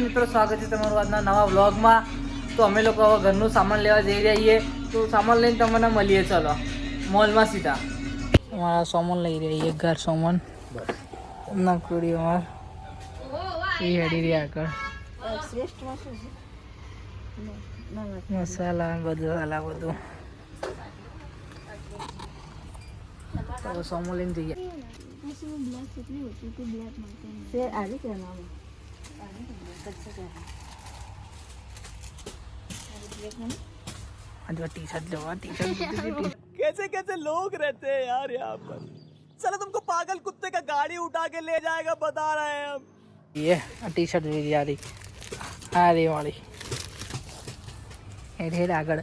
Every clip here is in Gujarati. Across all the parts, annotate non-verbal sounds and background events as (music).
મિત્રો સ્વાગત છે તમારું આજના નવા વ્લોગમાં. તો અમે લોકો હવે ઘરનું સામાન લેવા જઈ રહ્યા છીએ. તો સામાન લઈને તમને મળીએ. ચલો મોલમાં સીધા. અમારા સામાન લઈ રહ્યા છીએ ઘર સામાન. નકડી અમાર. એ હેડી રહ્યા આગળ. મસાલા બધું આલા બધું. તો સામાન લઈને જઈએ. આજે ટી શર્ટ લેવા ટી શર્ટ कैसे कैसे लोग रहते हैं यार यहाँ पर चलो तुमको पागल कुत्ते का गाड़ी उठा के ले जाएगा बता रहे हैं हम ये આ ટી શર્ટ લીધી આ રહી આ રે વાળી હેડ હેડ આગળ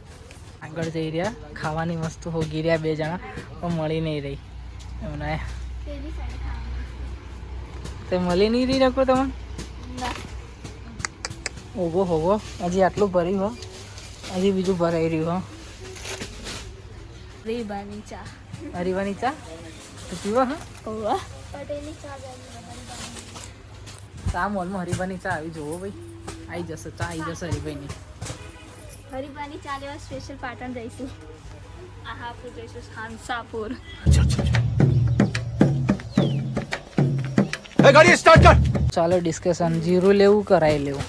આગળ જઈ રહ્યા ખાવાની વસ્તુ હોગી રહ્યા બે જણા પણ મળી નહીં રહી એમને તે મળી નહીં રહી રાખો તમે ઓગો હોગો હજી આટલું ભર્યું હો. હજી બીજું ભરાઈ રહ્યું હો. રીવાની ચા. હરીવાની ચા? તો પીવા હા. ચા મોલમાં હરીવાની ચા આવી જુઓ ભાઈ. આવી જશે ચા આવી જશે હરીભાઈની. હરીબાની ચા લેવા સ્પેશિયલ પાટણ જઈશું. હાપુર જઈશું ખાનસાપુર. સ્ટાર્ટ કર. ચાલો ડિસ્કશન જીરું લેવું કરાવી લેવું?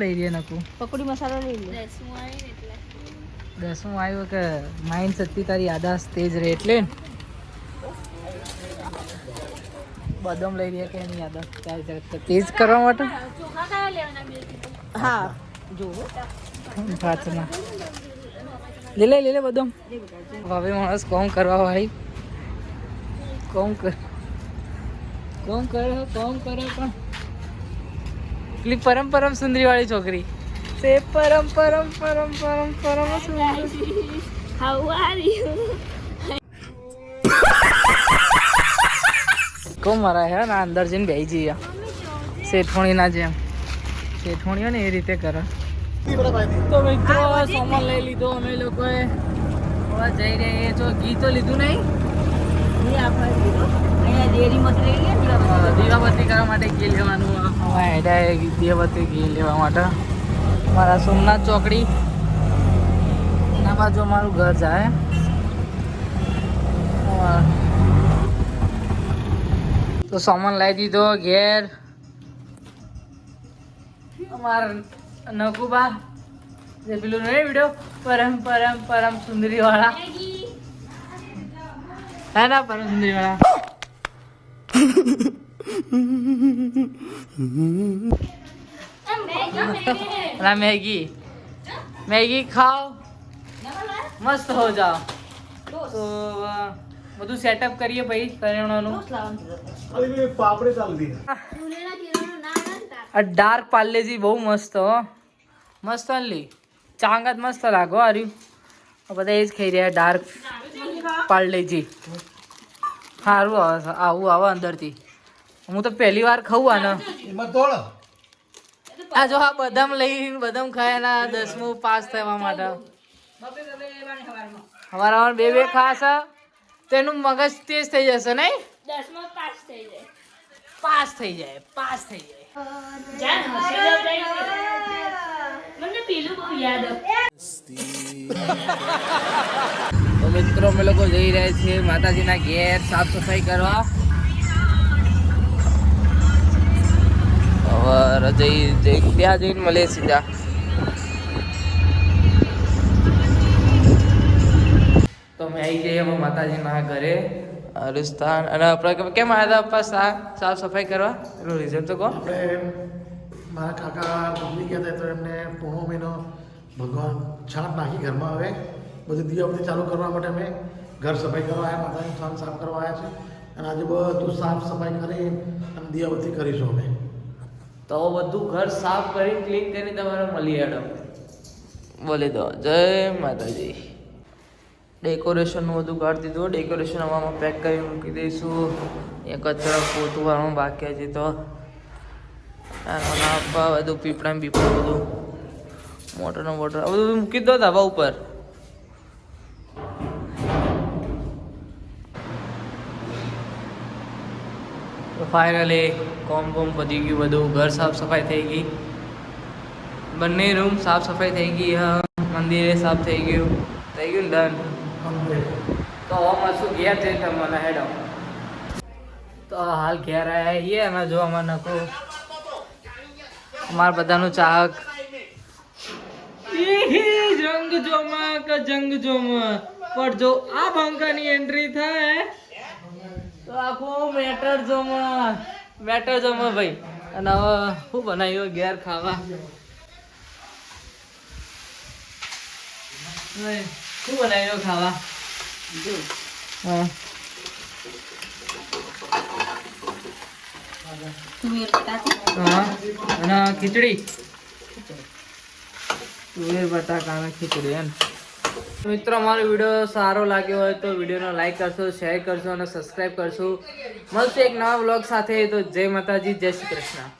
લઈ રહ્યા નકુ? પકોડી મસાલો લઈ લે. દસમું આવ્યું કે માઇન્ડ શક્તિ તારી યાદાશ તેજ રહે એટલે બદામ લઈ રહ્યા કે એની યાદાશ તેજ કરવા માટે? હા જુઓ પ્રાર્થના લે લે લે લે બદામ. હવે માણસ કોમ કરવા વાળી કોમ કર. કોમ કરો કોમ કરો પણ. પેલી પરમ પરમ સુંદરી વાળી છોકરી. તે પરમ પરમ પરમ પરમ પરમ સુંદરી. હાઉ આર યુ કોમ મારા હે ના અંદર જઈને બેહી જઈએ. શેઠોણીના જેમ. શેઠોણીઓ ને એ રીતે કરે. તો મિત્રો સામાન લઈ લીધો અમે લોકોએ. હવે જઈ રહ્યા છો ઘી તો લીધું નહીં? દીવાબત્તી કરવા માટે ઘી લેવાનું હવે હેડા દીવાબત્તી ઘી લેવા માટે. મારા સોમનાથ ચોકડી. એના બાજુ અમારું ઘર જાય. તો સામાન લાવી દીધો ઘેર. અમાર નકુબા. જે પેલું નહીં વીડિયો પરમ પરમ પરમ સુંદરી ટાટા પરમ સુંદરીવાળા અલા મેગી મેગી ખાઓ મસ્ત હો જાઓ તો બધું સેટઅપ કરીએ ભાઈ કરિયાણાનું પાપડે ચાલતી આ ડાર્ક પાર્લેજી બહુ મસ્ત હો. મસ્ત અનલી. ચાંગત મસ્ત લાગો આર્યું. બધા એ જ ખાઈ રહ્યા ડાર્ક પાર્લેજી સારું આવે છે આવું આવે અંદરથી. હું તો પહેલી વાર ખાઉં આને. આ જો આ બદામ લઈને બદામ ખાય ના દસમું પાસ થવા માટે હવારમાં બે બે ખાશે તેનું મગજ તેજ થઈ જશે નહીં? દસમું પાસ થઈ જાય. પાસ થઈ જાય પાસ થઈ જાય. મને પેલું બહુ યાદ (laughs) મિત્રો, અમે લોકો જઈ રહ્યા છીએ માતાજીના ઘેર સાફ સફાઈ કરવા. હવે જઈ જઈ ત્યાં જઈને મળીએ સીધા. તો અમે આવી જઈએ હવે માતાજીના ઘરે. હરિસ્તાન અને આપણે કેમ- આવ્યા હતા સાફ સાફ સફાઈ કરવા? એનું રીઝન તો કહો. મારા કાકા મમ્મી ગયા તો એમને પોણો મહિનો ભગવાન છાંટ નાખી ઘરમાં આવે. બધી દિવાબત્તી ચાલુ કરવા માટે અમે ઘર સફાઈ કરવા આવ્યા માતાજી સ્થાન સાફ કરવા આવ્યા છે અને આજે બધું સાફ સફાઈ કરી અને દિવાબત્તી કરીશું અમે. તો બધું ઘર સાફ કરી ક્લીન કરી તમારે મળી હેડો બોલી દો. જય માતાજી. ડેકોરેશનનું બધું કાઢી દીધું. ડેકોરેશન આમાં પેક કરી મૂકી દઈશું. એ કચરો પોતું વાળું બાકી હજી તો. બધું પીપળા બીપળા બધું. મોટરનો મોટર. આ બધું મૂકી દો ધાબા ઉપર. તો ફાઇનલી કોમ બોમ પતી ગયું બધું ઘર સાફ સફાઈ થઈ ગઈ. બંને રૂમ સાફ સફાઈ થઈ ગઈ મંદિરે સાફ થઈ ગયું. થઈ ગયું ડન તો આમાં શું ગયા છે તમને હેડો? તો હાલ ઘેર આવ્યા છીએ અને જો આમાં નખો અમારા બધાનું ચાહક. જંગ જોમાં કે જંગ જોમાં. પણ જો આ બંકાની એન્ટ્રી થાય તો આખું મેટર જોમાં. મેટર જોમાં ભાઈ. અને શું બનાવ્યું? ઘેર ખાવા. શું બનાવ્યું ખાવા? હા. અને ખીચડી. તુવેર બટાકા અને ખીચડી એમ. મિત્રો, અમારો વીડિયો સારો લાગ્યો હોય તો વિડીયોને લાઈક કરશો શેર કરશો અને સબસ્ક્રાઈબ કરશો. મળશે એક નવા વ્લોગ સાથે. તો જય માતાજી, જય શ્રી કૃષ્ણ.